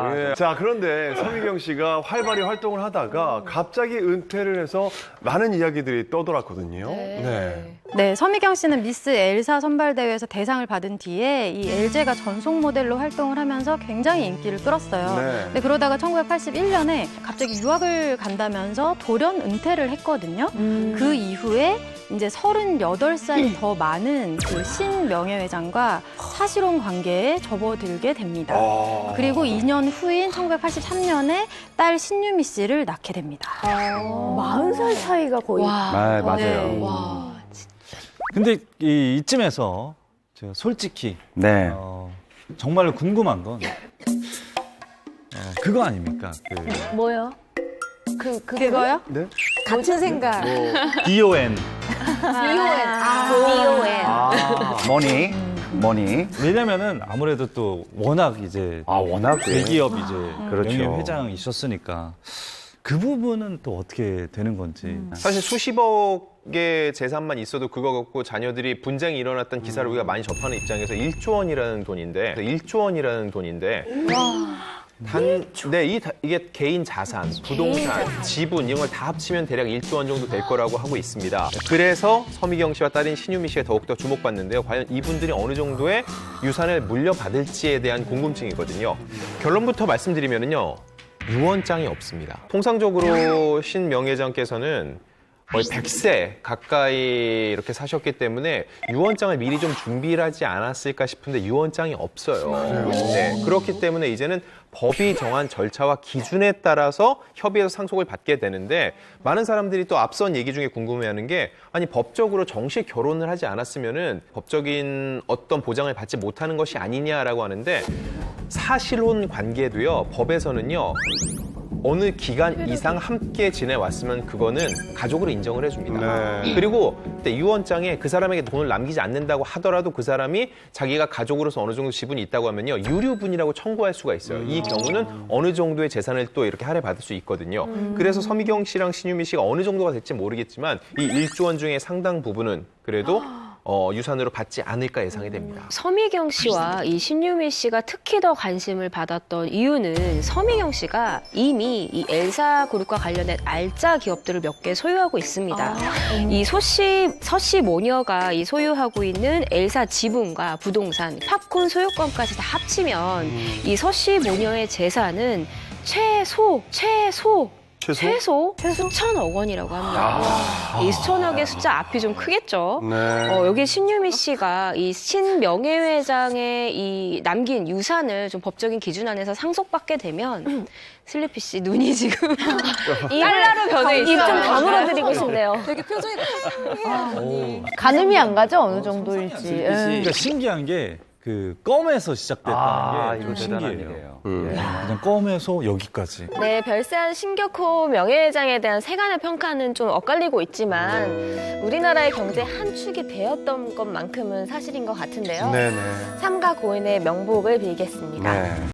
예. 자 그런데 서미경 씨가 활발히 활동을 하다가 갑자기 은퇴를 해서 많은 이야기들이 떠돌았거든요. 네. 네, 서미경 씨는 미스 엘사 선발대회에서 대상을 받은 뒤에 이 엘제가 전속 모델로 활동을 하면서 굉장히 인기를 끌었어요. 네. 네, 그러다가 1981년에 갑자기 유학을 간다면서 돌연 은퇴를 했거든요. 그 이후에 이제 38살이 더 많은 그 신명예회장과 사실혼 관계에 접어들게 됩니다. 아. 그리고 2년 후인 1983년에 딸 신유미 씨를 낳게 됩니다. 마흔 살 차이가 거의. 아, 맞아요. 네. 와. 근데 이, 이쯤에서 제가 솔직히 네. 어, 정말로 궁금한 건 어, 그거 아닙니까? 그 뭐요? 그, 그, 그거요? 네? 같은 생각. DON 비오엔. 비오엔. 아, 머니, 머니. 왜냐면은 아무래도 또 워낙 이제 아, 워낙? 대기업 이제 그렇죠. 명예 회장이셨으니까 그 부분은 또 어떻게 되는 건지. 사실 수십억의 재산만 있어도 그거 갖고 자녀들이 분쟁이 일어났던 기사를 우리가 많이 접하는 입장에서 1조 원이라는 돈인데 1조 원이라는 돈인데 단, 네, 이, 다- 이게 개인 자산, 부동산, 지분 이런 걸 다 합치면 대략 1조 원 정도 될 거라고 하고 있습니다. 그래서 서미경 씨와 딸인 신유미 씨가 더욱더 주목받는데요. 과연 이분들이 어느 정도의 유산을 물려받을지에 대한 궁금증이거든요. 결론부터 말씀드리면요. 유언장이 없습니다. 통상적으로 신 명예장께서는 거의 100세 가까이 이렇게 사셨기 때문에 유언장을 미리 좀 준비를 하지 않았을까 싶은데 유언장이 없어요. 네, 그렇기 때문에 이제는 법이 정한 절차와 기준에 따라서 협의해서 상속을 받게 되는데 많은 사람들이 또 앞선 얘기 중에 궁금해하는 게 아니 법적으로 정식 결혼을 하지 않았으면은 법적인 어떤 보장을 받지 못하는 것이 아니냐라고 하는데 사실혼 관계도요 법에서는요 어느 기간 이상 함께 지내왔으면 그거는 가족으로 인정을 해줍니다. 네. 그리고 그때 유언장에 그 사람에게 돈을 남기지 않는다고 하더라도 그 사람이 자기가 가족으로서 어느 정도 지분이 있다고 하면요 유류분이라고 청구할 수가 있어요. 이 경우는 어느 정도의 재산을 또 이렇게 할애받을 수 있거든요. 그래서 서미경 씨랑 신유미 씨가 어느 정도가 될지 모르겠지만 이 1조 원 중에 상당 부분은 그래도 어, 유산으로 받지 않을까 예상이 됩니다. 서미경 씨와 이 신유미 씨가 특히 더 관심을 받았던 이유는 서미경 씨가 이미 이 엘사 그룹과 관련된 알짜 기업들을 몇 개 소유하고 있습니다. 이 소씨 서씨 모녀가 이 소유하고 있는 엘사 지분과 부동산, 팝콘 소유권까지 다 합치면 이 서씨 모녀의 재산은 최소 최소 최소? 최소 수천억 원이라고 합니다. 이 수천억의 숫자 앞이 좀 크겠죠. 네. 어, 여기 신유미 씨가 이 신명예회장의 이 남긴 유산을 좀 법적인 기준 안에서 상속받게 되면 슬리피 씨 눈이 지금 달러로 변해 있어요. 입좀 다물어드리고 싶네요. 가늠이 안 가죠? 어느 정도일지. 예. 그러니까 신기한 게 그 껌에서 시작됐다는 아, 게 이거 좀 대단한 신기해요. 일이에요. 음. 예, 그냥 껌에서 여기까지. 네, 별세한 신격호 명예회장에 대한 세간의 평가는 좀 엇갈리고 있지만 우리나라의 경제 한 축이 되었던 것만큼은 사실인 것 같은데요. 네네. 삼가 고인의 명복을 빌겠습니다. 네.